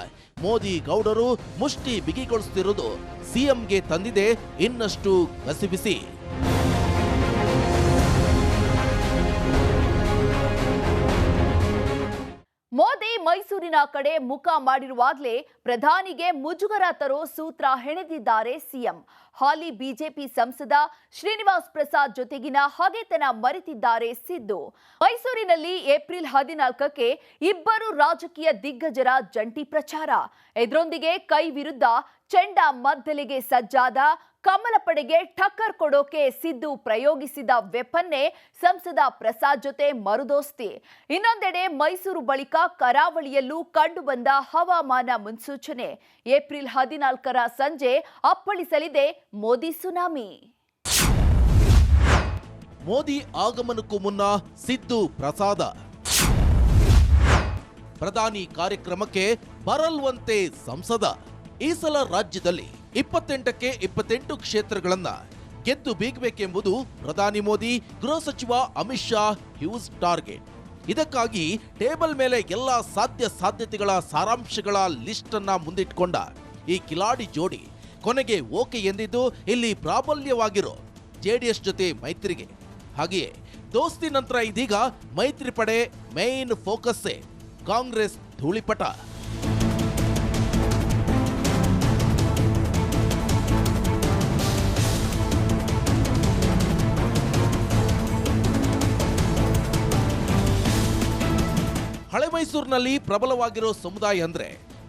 ಮೋದಿ ಗೌಡರು ಮುಷ್ಟಿ ಬಿಗಿಗೊಳಿಸ್ತಿರೋದು ಸಿಎಂಗೆ ತಂದಿದೆ, ಇನ್ನಷ್ಟು ಕಸಿಬಿಸಿ ಮೈಸೂರಿನ ಕಡೆ ಮುಖ ಮಾಡಿರುವಾಗಲೇ ಪ್ರಧಾನಿಗೆ ಮುಜುಗರ ತರೋ ಸೂತ್ರ ಹೆಣೆದಿದ್ದಾರೆ ಸಿಎಂ. ಹಾಲಿ ಬಿಜೆಪಿ ಸಂಸದ ಶ್ರೀನಿವಾಸ್ ಪ್ರಸಾದ್ ಜೊತೆಗಿನ ಹಗೆತನ ಮರೆತಿದ್ದಾರೆ ಸಿದ್ದು. ಮೈಸೂರಿನಲ್ಲಿ ಏಪ್ರಿಲ್ ಹದಿನಾಲ್ಕಕ್ಕೆ ಇಬ್ಬರು ರಾಜಕೀಯ ದಿಗ್ಗಜರ ಜಂಟಿ ಪ್ರಚಾರ. ಇದರೊಂದಿಗೆ ಕೈ ವಿರುದ್ಧ ಚೆಂಡ ಮದ್ದಲಿಗೆ ಸಜ್ಜಾದ ಕಮಲ ಪಡೆಗೆ ಟಕ್ಕರ್ ಕೊಡೋಕೆ ಸಿದ್ದು ಪ್ರಯೋಗಿಸಿದ ವೆಪನ್ನೇ ಸಂಸದ ಪ್ರಸಾದ್ ಜೊತೆ ಮರುದೋಸ್ತಿ. ಇನ್ನೊಂದೆಡೆ ಮೈಸೂರು ಬಳಿಕ ಕರಾವಳಿಯಲ್ಲೂ ಕಂಡುಬಂದ ಹವಾಮಾನ ಮುನ್ಸೂಚನೆ. ಏಪ್ರಿಲ್ ಹದಿನಾಲ್ಕರ ಸಂಜೆ ಅಪ್ಪಳಿಸಲಿದೆ ಮೋದಿ ಸುನಾಮಿ. ಮೋದಿ ಆಗಮನಕ್ಕೂ ಮುನ್ನ ಸಿದ್ದು ಪ್ರಸಾದ. ಪ್ರಧಾನಿ ಕಾರ್ಯಕ್ರಮಕ್ಕೆ ಬರಲ್ವಂತೆ ಸಂಸದ. ಈ ಸಲ ರಾಜ್ಯದಲ್ಲಿ ಇಪ್ಪತ್ತೆಂಟಕ್ಕೆ ಇಪ್ಪತ್ತೆಂಟು ಕ್ಷೇತ್ರಗಳನ್ನ ಗೆದ್ದು ಬೀಗಬೇಕೆಂಬುದು ಪ್ರಧಾನಿ ಮೋದಿ, ಗೃಹ ಸಚಿವ ಅಮಿತ್ ಶಾ, ಹ್ಯೂಸ್ ಟಾರ್ಗೆಟ್. ಇದಕ್ಕಾಗಿ ಟೇಬಲ್ ಮೇಲೆ ಎಲ್ಲ ಸಾಧ್ಯ ಸಾಧ್ಯತೆಗಳ ಸಾರಾಂಶಗಳ ಲಿಸ್ಟ್ ಅನ್ನ ಮುಂದಿಟ್ಕೊಂಡ ಈ ಕಿಲಾಡಿ ಜೋಡಿ ಕೊನೆಗೆ ಓಕೆ ಎಂದಿದ್ದು ಇಲ್ಲಿ ಪ್ರಾಬಲ್ಯವಾಗಿರೋ ಜೆಡಿಎಸ್ ಜೊತೆ ಮೈತ್ರಿಗೆ. ಹಾಗೆಯೇ ದೋಸ್ತಿ ನಂತರ ಇದೀಗ ಮೈತ್ರಿ ಪಡೆ ಮೇನ್ ಫೋಕಸ್ಸೇ ಕಾಂಗ್ರೆಸ್ ಧೂಳಿಪಟ. ಮೈಸೂರಿನಲ್ಲಿ ಪ್ರಬಲವಾಗಿರೋ ಸಮುದಾಯ ಅಂದ್ರೆ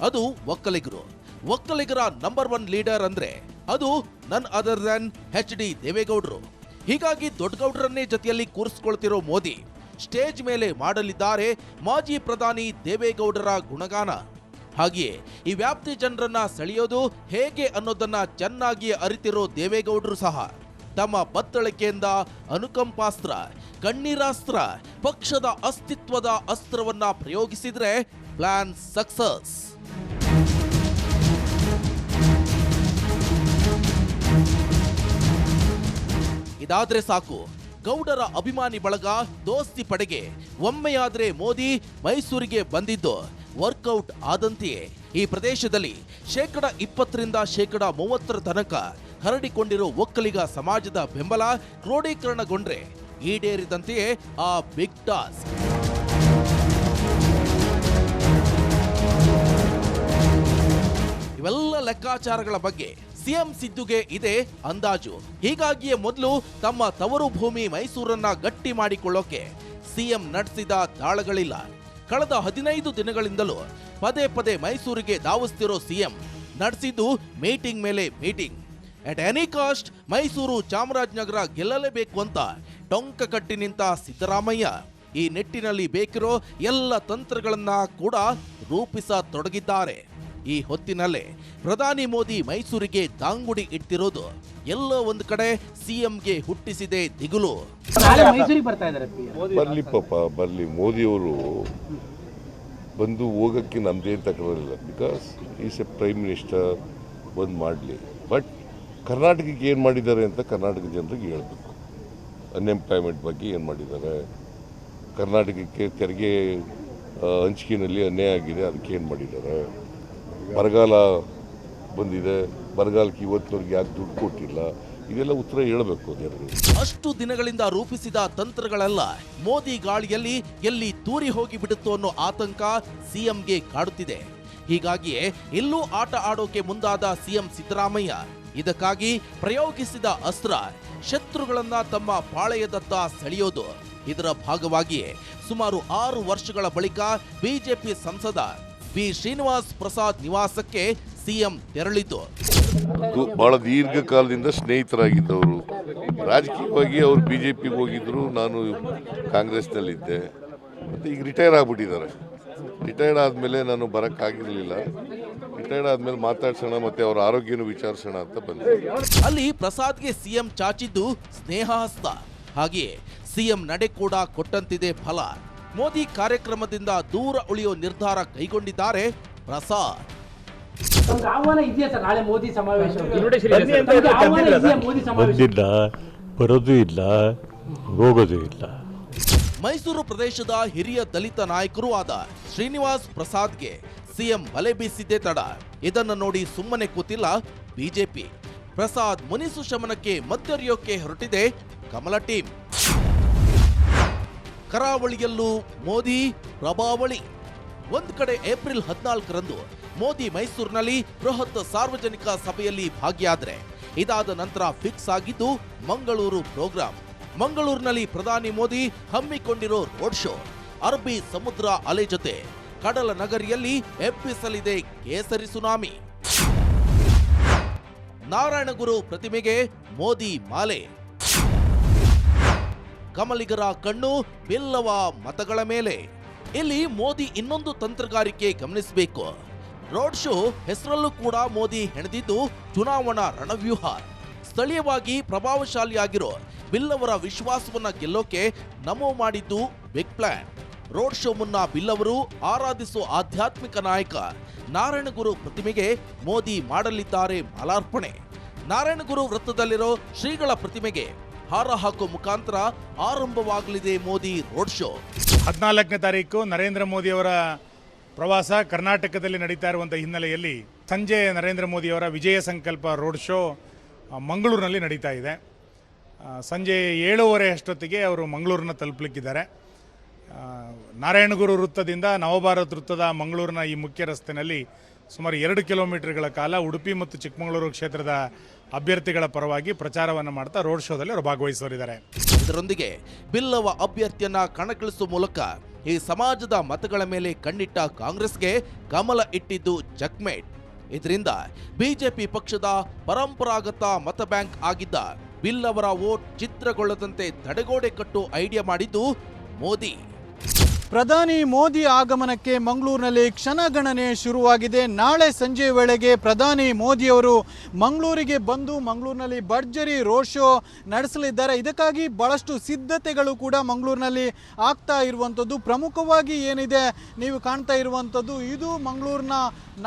ಅದು ಒಕ್ಕಲಿಗರು. ಒಕ್ಕಲಿಗರ ನಂಬರ್ ಒನ್ ಲೀಡರ್ ಅಂದ್ರೆ ಅದು ನನ್ ಅದರ್ ದನ್ ಎಚ್ ಡಿ ದೇವೇಗೌಡರು. ಹೀಗಾಗಿ ದೊಡ್ಡಗೌಡರನ್ನೇ ಜೊತೆಯಲ್ಲಿ ಕೂರಿಸ್ಕೊಳ್ತಿರೋ ಮೋದಿ ಸ್ಟೇಜ್ ಮೇಲೆ ಮಾಡಲಿದ್ದಾರೆ ಮಾಜಿ ಪ್ರಧಾನಿ ದೇವೇಗೌಡರ ಗುಣಗಾನ. ಹಾಗೆಯೇ ಈ ವ್ಯಾಪ್ತಿ ಜನರನ್ನ ಸೆಳೆಯೋದು ಹೇಗೆ ಅನ್ನೋದನ್ನ ಚೆನ್ನಾಗಿ ಅರಿತಿರೋ ದೇವೇಗೌಡರು ಸಹ. ತಮ್ಮ ಬತ್ತಳಿಕೆಯಿಂದ ಅನುಕಂಪಾಸ್ತ್ರ, ಕಣ್ಣೀರಾಸ್ತ್ರ, ಪಕ್ಷದ ಅಸ್ತಿತ್ವದ ಅಸ್ತ್ರವನ್ನ ಪ್ರಯೋಗಿಸಿದ್ರೆ ಪ್ಲಾನ್ ಸಕ್ಸಸ್. ಇದಾದ್ರೆ ಸಾಕು, ಗೌಡರ ಅಭಿಮಾನಿ ಬಳಗ ದೋಸ್ತಿ ಪಡೆಗೆ ಒಮ್ಮೆಯಾದ್ರೆ ಮೋದಿ ಮೈಸೂರಿಗೆ ಬಂದಿದ್ದು ವರ್ಕೌಟ್ ಆದಂತೆಯೇ. ಈ ಪ್ರದೇಶದಲ್ಲಿ ಶೇಕಡ ಇಪ್ಪತ್ತರಿಂದ ಶೇಕಡ ಮೂವತ್ತರ ತನಕ ಹರಡಿಕೊಂಡಿರೋ ಒಕ್ಕಲಿಗ ಸಮಾಜದ ಬೆಂಬಲ ಕ್ರೋಢೀಕರಣಗೊಂಡ್ರೆ ಈಡೇರಿದಂತೆಯೇ ಆ ಬಿಗ್ ಟಾಸ್ಕ್. ಇವೆಲ್ಲ ಲೆಕ್ಕಾಚಾರಗಳ ಬಗ್ಗೆ ಸಿಎಂ ಸಿದ್ದುಗೆ ಇದೆ ಅಂದಾಜು. ಹೀಗಾಗಿಯೇ ಮೊದಲು ತಮ್ಮ ತವರು ಭೂಮಿ ಮೈಸೂರನ್ನ ಗಟ್ಟಿ ಮಾಡಿಕೊಳ್ಳೋಕೆ ಸಿಎಂ ನಡೆಸಿದ ದಾಳಗಳಿಲ್ಲ ಕಳೆದ ಹದಿನೈದು ದಿನಗಳಿಂದಲೂ ಪದೇ ಪದೇ ಮೈಸೂರಿಗೆ ಧಾವಿಸ್ತಿರೋ ಸಿಎಂ ನಡೆಸಿದ್ದು ಮೀಟಿಂಗ್ ಮೇಲೆ meeting. At any cost Mysuru Chamarajanagar ಗೆಲ್ಲಲೇಬೇಕು ಅಂತ ಟೊಂಕ ಕಟ್ಟಿ ನಿಂತ ಸಿದ್ದರಾಮಯ್ಯ. ಈ ನಿಟ್ಟಿನಲ್ಲಿ ಬೇಕಿರೋ ಎಲ್ಲ ತಂತ್ರಗಳನ್ನ ಕೂಡ ರೂಪಿಸತೊಡಗಿದ್ದಾರೆ. ಈ ಹೊತ್ತಿನಲ್ಲೇ ಪ್ರಧಾನಿ ಮೋದಿ ಮೈಸೂರಿಗೆ ದಾಂಗುಡಿ ಇಟ್ಟಿರೋದು. ಎಲ್ಲೋ ಒಂದು ಕಡೆ ಸಿಎಂಗೆ ಹುಟ್ಟಿಸಿದೆ ದಿಗುಲು. ನಾಳೆ ಮೈಸೂರಿಗೆ ಬರ್ತಾ ಇದ್ದಾರೆ ಪಿ ಎಂ. ಬರಲಿ ಪಾಪ ಬರಲಿ. ಮೋದಿಯವರು ಬಂದು ಹೋಗಕ್ಕೆ ನಮ್ದೇನು ತಕರಾರಿಲ್ಲ. Because is a prime minister ಬಂದು ಮಾಡಲಿ. ಬಟ್ ಕರ್ನಾಟಕಕ್ಕೆ ಏನು ಮಾಡಿದ್ದಾರೆ ಅಂತ ಕರ್ನಾಟಕ ಜನರಿಗೆ ಹೇಳಬೇಕು. ಅನ್ಎಂಪ್ಲಾಯ್ಮೆಂಟ್ ಬಗ್ಗೆ ಏನು ಮಾಡಿದ್ದಾರೆ? ಕರ್ನಾಟಕಕ್ಕೆ ತೆರಿಗೆ ಹಂಚಿಕೆಯಲ್ಲಿ ಅನ್ಯಾಯ ಆಗಿದೆ, ಅದಕ್ಕೆ ಏನು ಮಾಡಿದ್ದಾರೆ? ಬರಗಾಲ ಬಂದಿದೆ, ಬರಗಾಲಕ್ಕೆ ಇವತ್ತಿನವ್ರಿಗೆ ಯಾಕೆ ದುಡ್ಡು ಕೊಟ್ಟಿಲ್ಲ? ಇದೆಲ್ಲ ಉತ್ತರ ಹೇಳಬೇಕು ಅಷ್ಟು ದಿನಗಳಿಂದ ರೂಪಿಸಿದ ತಂತ್ರಗಳೆಲ್ಲ ಮೋದಿ ಗಾಳಿಯಲ್ಲಿ ಎಲ್ಲಿ ತೂರಿ ಹೋಗಿ ಬಿಡುತ್ತೋ ಅನ್ನೋ ಆತಂಕ ಸಿಎಂಗೆ ಕಾಡುತ್ತಿದೆ. ಹೀಗಾಗಿಯೇ ಇಲ್ಲೂ ಆಟ ಆಡೋಕೆ ಮುಂದಾದ ಸಿಎಂ ಸಿದ್ದರಾಮಯ್ಯ ಇದಕ್ಕಾಗಿ ಪ್ರಯೋಗಿಸಿದ ಅಸ್ತ್ರ ಶತ್ರುಗಳನ್ನ ತಮ್ಮ ಪಾಳೆಯದತ್ತ ಸೆಳೆಯೋದು. ಇದರ ಭಾಗವಾಗಿಯೇ ಸುಮಾರು ಆರು ವರ್ಷಗಳ ಬಳಿಕ ಬಿಜೆಪಿ ಸಂಸದ ಬಿ ಶ್ರೀನಿವಾಸ್ ಪ್ರಸಾದ್ ನಿವಾಸಕ್ಕೆ ಸಿಎಂ ತೆರಳಿತು ಬಹಳ ದೀರ್ಘಕಾಲದಿಂದ ಸ್ನೇಹಿತರಾಗಿದ್ದವರು. ರಾಜಕೀಯವಾಗಿ ಅವರು ಬಿಜೆಪಿಗೆ ಹೋಗಿದ್ರು, ನಾನು ಕಾಂಗ್ರೆಸ್ನಲ್ಲಿದ್ದೆ. ಮತ್ತು ಈಗ ರಿಟೈರ್ ಆಗಿಬಿಟ್ಟಿದ್ದಾರೆ. ರಿಟೈರ್ಡ್ ಆದಮೇಲೆ ನಾನು ಬರೋಕ್ಕಾಗಿರಲಿಲ್ಲ. ರಿಟೈರ್ಡ್ ಆದಮೇಲೆ ಮಾತಾಡ್ಸೋಣ ಮತ್ತು ಅವ್ರ ಆರೋಗ್ಯನೂ ವಿಚಾರಿಸೋಣ ಅಂತ ಬಂದೆ. ಅಲ್ಲಿ ಪ್ರಸಾದ್ಗೆ ಸಿಎಂ ಚಾಚಿದ್ದು ಸ್ನೇಹಹಸ್ತ. ಹಾಗೆಯೇ ಸಿಎಂ ನಡೆ ಕೂಡ ಕೊಟ್ಟಂತಿದೆ ಫಲ. ಮೋದಿ ಕಾರ್ಯಕ್ರಮದಿಂದ ದೂರ ಉಳಿಯೋ ನಿರ್ಧಾರ ಕೈಗೊಂಡಿದ್ದಾರೆ ಪ್ರಸಾದ್. ತಮ್ಗೆ ಆಹ್ವಾನ ಇದೆಯಾ ಸರ್ ನಾಳೆ. ಮೋದಿ ಬಂದಿಲ್ಲ ಬರೋದು ಇಲ್ಲ ಹೋಗೋದು ಇಲ್ಲ. ಮೈಸೂರು ಪ್ರದೇಶದ ಹಿರಿಯ ದಲಿತ ನಾಯಕರೂ ಆದ ಶ್ರೀನಿವಾಸ್ ಪ್ರಸಾದ್ಗೆ ಸಿಎಂ ಬಲೆ ಬೀಸಿದ್ದೇ ತಡ. ಇದನ್ನು ನೋಡಿ ಸುಮ್ಮನೆ ಕೂತಿಲ್ಲ ಬಿಜೆಪಿ. ಪ್ರಸಾದ್ ಮುನಿಸು ಶಮನಕ್ಕೆ ಮದ್ದರಿಯೋಕೆ ಹೊರಟಿದೆ ಕಮಲ ಟೀಮ್. ಕರಾವಳಿಯಲ್ಲೂ ಮೋದಿ ಪ್ರಭಾವಳಿ. ಒಂದು ಕಡೆ ಏಪ್ರಿಲ್ ಹದಿನಾಲ್ಕರಂದು ಮೋದಿ ಮೈಸೂರಿನಲ್ಲಿ ಬೃಹತ್ ಸಾರ್ವಜನಿಕ ಸಭೆಯಲ್ಲಿ ಭಾಗಿಯಾದರೆ, ಇದಾದ ನಂತರ ಫಿಕ್ಸ್ ಆಗಿದ್ದು ಮಂಗಳೂರು ಪ್ರೋಗ್ರಾಂ. ಮಂಗಳೂರಿನಲ್ಲಿ ಪ್ರಧಾನಿ ಮೋದಿ ಹಮ್ಮಿಕೊಂಡಿರೋ ರೋಡ್ ಶೋ. ಅರಬ್ಬಿ ಸಮುದ್ರ ಅಲೆ ಜೊತೆ ಕಡಲ ನಗರಿಯಲ್ಲಿ ಎಬ್ಬಿಸಲಿದೆ ಕೇಸರಿ ಸುನಾಮಿ. ನಾರಾಯಣಗುರು ಪ್ರತಿಮೆಗೆ ಮೋದಿ ಮಾಲೆ. ಕಮಲಿಗರ ಕಣ್ಣು ಬಿಲ್ಲವ ಮತಗಳ ಮೇಲೆ. ಇಲ್ಲಿ ಮೋದಿ ಇನ್ನೊಂದು ತಂತ್ರಗಾರಿಕೆ ಗಮನಿಸಬೇಕು. ರೋಡ್ ಶೋ ಹೆಸರಲ್ಲೂ ಕೂಡ ಮೋದಿ ಹೆಣೆದಿದ್ದು ಚುನಾವಣಾ ರಣವ್ಯೂಹ. ಸ್ಥಳೀಯವಾಗಿ ಪ್ರಭಾವಶಾಲಿಯಾಗಿರೋ ಬಿಲ್ಲವರ ವಿಶ್ವಾಸವನ್ನ ಗೆಲ್ಲೋಕೆ ನಮೋ ಮಾಡಿದ್ದು ಬಿಗ್ ಪ್ಲಾನ್ ರೋಡ್ ಶೋ ಮುನ್ನ ಬಿಲ್ಲವರು ಆರಾಧಿಸೋ ಆಧ್ಯಾತ್ಮಿಕ ನಾಯಕ ನಾರಾಯಣಗುರು ಪ್ರತಿಮೆಗೆ ಮೋದಿ ಮಾಡಲಿದ್ದಾರೆ ಮಾಲಾರ್ಪಣೆ. ನಾರಾಯಣಗುರು ವೃತ್ತದಲ್ಲಿರೋ ಶ್ರೀಗಳ ಪ್ರತಿಮೆಗೆ ಹಾರ ಹಾಕೋ ಮುಖಾಂತರ ಆರಂಭವಾಗಲಿದೆ ಮೋದಿ ರೋಡ್ ಶೋ. ಹದಿನಾಲ್ಕನೇ ತಾರೀಕು ನರೇಂದ್ರ ಮೋದಿಯವರ ಪ್ರವಾಸ ಕರ್ನಾಟಕದಲ್ಲಿ ನಡೀತಾ ಇರುವಂಥ ಹಿನ್ನೆಲೆಯಲ್ಲಿ ಸಂಜೆ ನರೇಂದ್ರ ಮೋದಿಯವರ ವಿಜಯ ಸಂಕಲ್ಪ ರೋಡ್ ಶೋ ಮಂಗಳೂರಿನಲ್ಲಿ ನಡೀತಾ ಇದೆ. ಸಂಜೆ ಏಳುವರೆ ಅಷ್ಟೊತ್ತಿಗೆ ಅವರು ಮಂಗಳೂರನ್ನ ತಲುಪಲಿಕ್ಕಿದ್ದಾರೆ. ನಾರಾಯಣಗುರು ವೃತ್ತದಿಂದ ನವಭಾರತ್ ವೃತ್ತದ ಮಂಗಳೂರಿನ ಈ ಮುಖ್ಯ ರಸ್ತೆಯಲ್ಲಿ ಸುಮಾರು ಎರಡು ಕಿಲೋಮೀಟರ್ಗಳ ಕಾಲ ಉಡುಪಿ ಮತ್ತು ಚಿಕ್ಕಮಗಳೂರು ಕ್ಷೇತ್ರದ ಅಭ್ಯರ್ಥಿಗಳ ಪರವಾಗಿ ಪ್ರಚಾರವನ್ನು ಮಾಡ್ತಾ ರೋಡ್ ಶೋದಲ್ಲಿ ಅವರು ಭಾಗವಹಿಸಲಿದ್ದಾರೆ ಇದರೊಂದಿಗೆ ಬಿಲ್ಲವ ಅಭ್ಯರ್ಥಿಯನ್ನ ಕಣಕ್ಕಿಳಿಸುವ ಮೂಲಕ ಈ ಸಮಾಜದ ಮತಗಳ ಮೇಲೆ ಕಣ್ಣಿಟ್ಟ ಕಾಂಗ್ರೆಸ್ಗೆ ಕಮಲ ಇಟ್ಟಿದ್ದು ಚಕ್ಮೇಟ್. ಇದರಿಂದ ಬಿಜೆಪಿ ಪಕ್ಷದ ಪರಂಪರಾಗತ ಮತ ಬ್ಯಾಂಕ್ ಆಗಿದ್ದ ಬಿಲ್ಲವರ ವೋಟ್ ಚಿತ್ರಗೊಳ್ಳದಂತೆ ತಡೆಗೋಡೆ ಕಟ್ಟು ಐಡಿಯಾ ಮಾಡಿದ್ದು ಮೋದಿ. ಪ್ರಧಾನಿ ಮೋದಿ ಆಗಮನಕ್ಕೆ ಮಂಗಳೂರಿನಲ್ಲಿ ಕ್ಷಣಗಣನೆ ಶುರುವಾಗಿದೆ. ನಾಳೆ ಸಂಜೆ ವೇಳೆಗೆ ಪ್ರಧಾನಿ ಮೋದಿಯವರು ಮಂಗಳೂರಿಗೆ ಬಂದು ಮಂಗಳೂರಿನಲ್ಲಿ ಭರ್ಜರಿ ರೋಡ್ ಶೋ ನಡೆಸಲಿದ್ದಾರೆ. ಇದಕ್ಕಾಗಿ ಬಹಳಷ್ಟು ಸಿದ್ಧತೆಗಳು ಕೂಡ ಮಂಗಳೂರಿನಲ್ಲಿ ಆಗ್ತಾ ಇರುವಂಥದ್ದು ಪ್ರಮುಖವಾಗಿ ಏನಿದೆ? ನೀವು ಕಾಣ್ತಾ ಇರುವಂಥದ್ದು ಇದು ಮಂಗಳೂರಿನ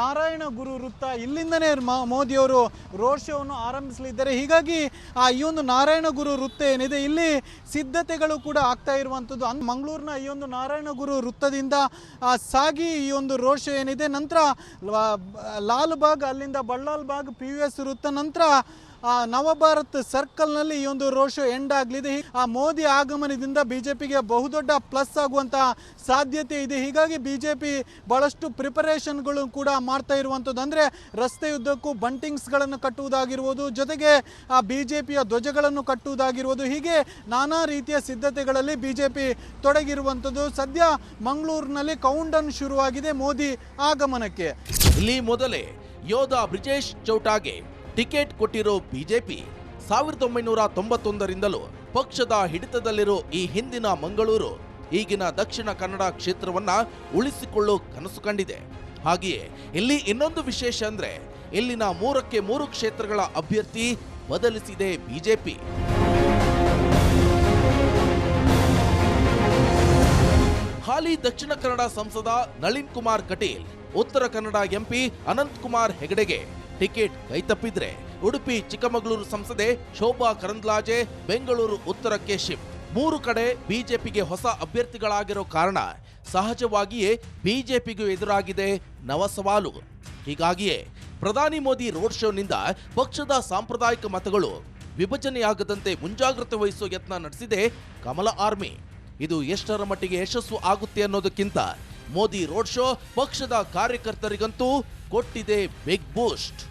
ನಾರಾಯಣ ಗುರು ವೃತ್ತ. ಇಲ್ಲಿಂದನೇ ಮೋದಿಯವರು ರೋಡ್ ಶೋವನ್ನು ಆರಂಭಿಸಲಿದ್ದಾರೆ. ಹೀಗಾಗಿ ಆ ಈ ಒಂದು ನಾರಾಯಣ ಗುರು ವೃತ್ತ ಏನಿದೆ, ಇಲ್ಲಿ ಸಿದ್ಧತೆಗಳು ಕೂಡ ಆಗ್ತಾ ಇರುವಂಥದ್ದು ಮಂಗಳೂರಿನ ಈ ಒಂದು ನಾರಾಯಣ ಗುರು ವೃತ್ತದಿಂದ ಸಾಗಿ ಈ ಒಂದು ರೋಡ್ ಶೋ ಏನಿದೆ. ನಂತರ ಲಾಲ್ಬಾಗ್ ಲಾಲ್ ಬಾಗ್, ಅಲ್ಲಿಂದ ಬಳ್ಳಾಲ್ಬಾಗ್ ಪಿ ಯು ಎಸ್ ವೃತ್ತ ನಂತರ ನವಭಾರತ್ ಸರ್ಕಲ್ನಲ್ಲಿ ಈ ಒಂದು ರೋಡ್ ಶೋ ಎಂಡ್ ಆಗಲಿದೆ. ಆ ಮೋದಿ ಆಗಮನದಿಂದ ಬಿಜೆಪಿಗೆ ಬಹುದೊಡ್ಡ ಪ್ಲಸ್ ಆಗುವಂತಹ ಸಾಧ್ಯತೆ ಇದೆ. ಹೀಗಾಗಿ ಬಿಜೆಪಿ ಬಹಳಷ್ಟು ಪ್ರಿಪರೇಷನ್ಗಳು ಕೂಡ ಮಾಡ್ತಾ ಇರುವಂಥದ್ದು ಅಂದರೆ ರಸ್ತೆಯುದ್ದಕ್ಕೂ ಬಂಟಿಂಗ್ಸ್ಗಳನ್ನು ಕಟ್ಟುವುದಾಗಿರುವುದು ಜೊತೆಗೆ ಆ ಬಿಜೆಪಿಯ ಧ್ವಜಗಳನ್ನು ಕಟ್ಟುವುದಾಗಿರುವುದು ಹೀಗೆ ನಾನಾ ರೀತಿಯ ಸಿದ್ಧತೆಗಳಲ್ಲಿ ಬಿಜೆಪಿ ತೊಡಗಿರುವಂಥದ್ದು ಸದ್ಯ ಮಂಗಳೂರಿನಲ್ಲಿ ಕೌಂಟನ್ ಶುರುವಾಗಿದೆ ಮೋದಿ ಆಗಮನಕ್ಕೆ. ಇಲ್ಲಿ ಮೊದಲೇ ಯೋಧ ಬ್ರಿಜೇಶ್ ಚೌಟಾಗೆ ಟಿಕೆಟ್ ಕೊಟ್ಟಿರೋ ಬಿಜೆಪಿ ಸಾವಿರದ ಒಂಬೈನೂರ ತೊಂಬತ್ತೊಂದರಿಂದಲೂ ಪಕ್ಷದ ಹಿಡಿತದಲ್ಲಿರೋ ಈ ಹಿಂದಿನ ಮಂಗಳೂರು, ಈಗಿನ ದಕ್ಷಿಣ ಕನ್ನಡ ಕ್ಷೇತ್ರವನ್ನ ಉಳಿಸಿಕೊಳ್ಳೋ ಕನಸು ಕಂಡಿದೆ. ಹಾಗೆಯೇ ಇಲ್ಲಿ ಇನ್ನೊಂದು ವಿಶೇಷ ಅಂದ್ರೆ ಇಲ್ಲಿನ ಮೂರಕ್ಕೆ ಮೂರು ಕ್ಷೇತ್ರಗಳ ಅಭ್ಯರ್ಥಿ ಬದಲಿಸಿದೆ ಬಿಜೆಪಿ. ಹಾಲಿ ದಕ್ಷಿಣ ಕನ್ನಡ ಸಂಸದ ನಳಿನ್ ಕುಮಾರ್ ಕಟೀಲ್, ಉತ್ತರ ಕನ್ನಡ ಎಂಪಿ ಅನಂತ್ ಕುಮಾರ್ ಹೆಗಡೆಗೆ ಟಿಕೆಟ್ ಕೈತಪ್ಪಿದ್ರೆ ಉಡುಪಿ, ಚಿಕ್ಕಮಗಳೂರು ಸಂಸದೆ ಶೋಭಾ ಕರಂದ್ಲಾಜೆ, ಬೆಂಗಳೂರು ಉತ್ತರಕ್ಕೆ ಶಿಫ್ಟ್. ಮೂರು ಕಡೆ ಬಿಜೆಪಿಗೆ ಹೊಸ ಅಭ್ಯರ್ಥಿಗಳಾಗಿರೋ ಕಾರಣ ಸಹಜವಾಗಿಯೇ ಬಿಜೆಪಿಗೂ ಎದುರಾಗಿದೆ ನವ ಸವಾಲು. ಹೀಗಾಗಿಯೇ ಪ್ರಧಾನಿ ಮೋದಿ ರೋಡ್ ಶೋನಿಂದ ಪಕ್ಷದ ಸಾಂಪ್ರದಾಯಿಕ ಮತಗಳು ವಿಭಜನೆಯಾಗದಂತೆ ಮುಂಜಾಗ್ರತೆ ವಹಿಸುವ ಯತ್ನ ನಡೆಸಿದೆ ಕಮಲ ಆರ್ಮಿ. ಇದು ಎಷ್ಟರ ಮಟ್ಟಿಗೆ ಯಶಸ್ಸು ಆಗುತ್ತೆ ಅನ್ನೋದಕ್ಕಿಂತ ಮೋದಿ ರೋಡ್ ಶೋ ಪಕ್ಷದ ಕಾರ್ಯಕರ್ತರಿಗಂತೂ ಕೊಟ್ಟಿದೆ ಬಿಗ್ ಬೂಸ್ಟ್.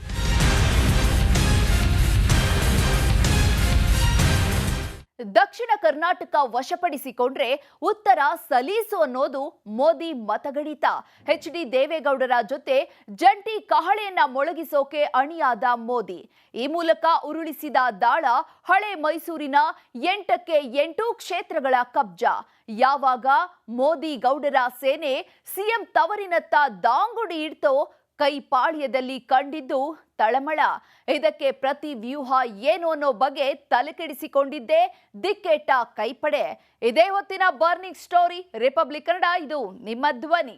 ದಕ್ಷಿಣ ಕರ್ನಾಟಕ ವಶಪಡಿಸಿಕೊಂಡ್ರೆ ಉತ್ತರ ಸಲೀಸು ಅನ್ನೋದು ಮೋದಿ ಮತಗಣಿತ. ಎಚ್ ಡಿ ದೇವೇಗೌಡರ ಜೊತೆ ಜಂಟಿ ಕಹಳೆಯನ್ನ ಮೊಳಗಿಸೋಕೆ ಅಣಿಯಾದ ಮೋದಿ. ಈ ಮೂಲಕ ಉರುಳಿಸಿದ ದಾಳ ಹಳೆ ಮೈಸೂರಿನ ಎಂಟಕ್ಕೆ ಎಂಟು ಕ್ಷೇತ್ರಗಳ ಕಬ್ಜ. ಯಾವಾಗ ಮೋದಿ ಗೌಡರ ಸೇನೆ ಸಿಎಂ ತವರಿನತ್ತ ದಾಂಗುಡಿ ಇಡ್ತೋ ಕೈ ಪಾಳ್ಯದಲ್ಲಿ ಕಂಡಿದ್ದು ತಳಮಳ. ಇದಕ್ಕೆ ಪ್ರತಿ ವ್ಯೂಹ ಏನು ಅನ್ನೋ ಬಗ್ಗೆ ತಲೆಕೆಡಿಸಿಕೊಂಡಿದ್ದೆ ದಿಕ್ಕೆಟ್ಟ ಕೈಪಡೆ. ಇದೇ ಹೊತ್ತಿನ ಬರ್ನಿಂಗ್ ಸ್ಟೋರಿ ರಿಪಬ್ಲಿಕ್ ಕನ್ನಡ ಇದು ನಿಮ್ಮ ಧ್ವನಿ.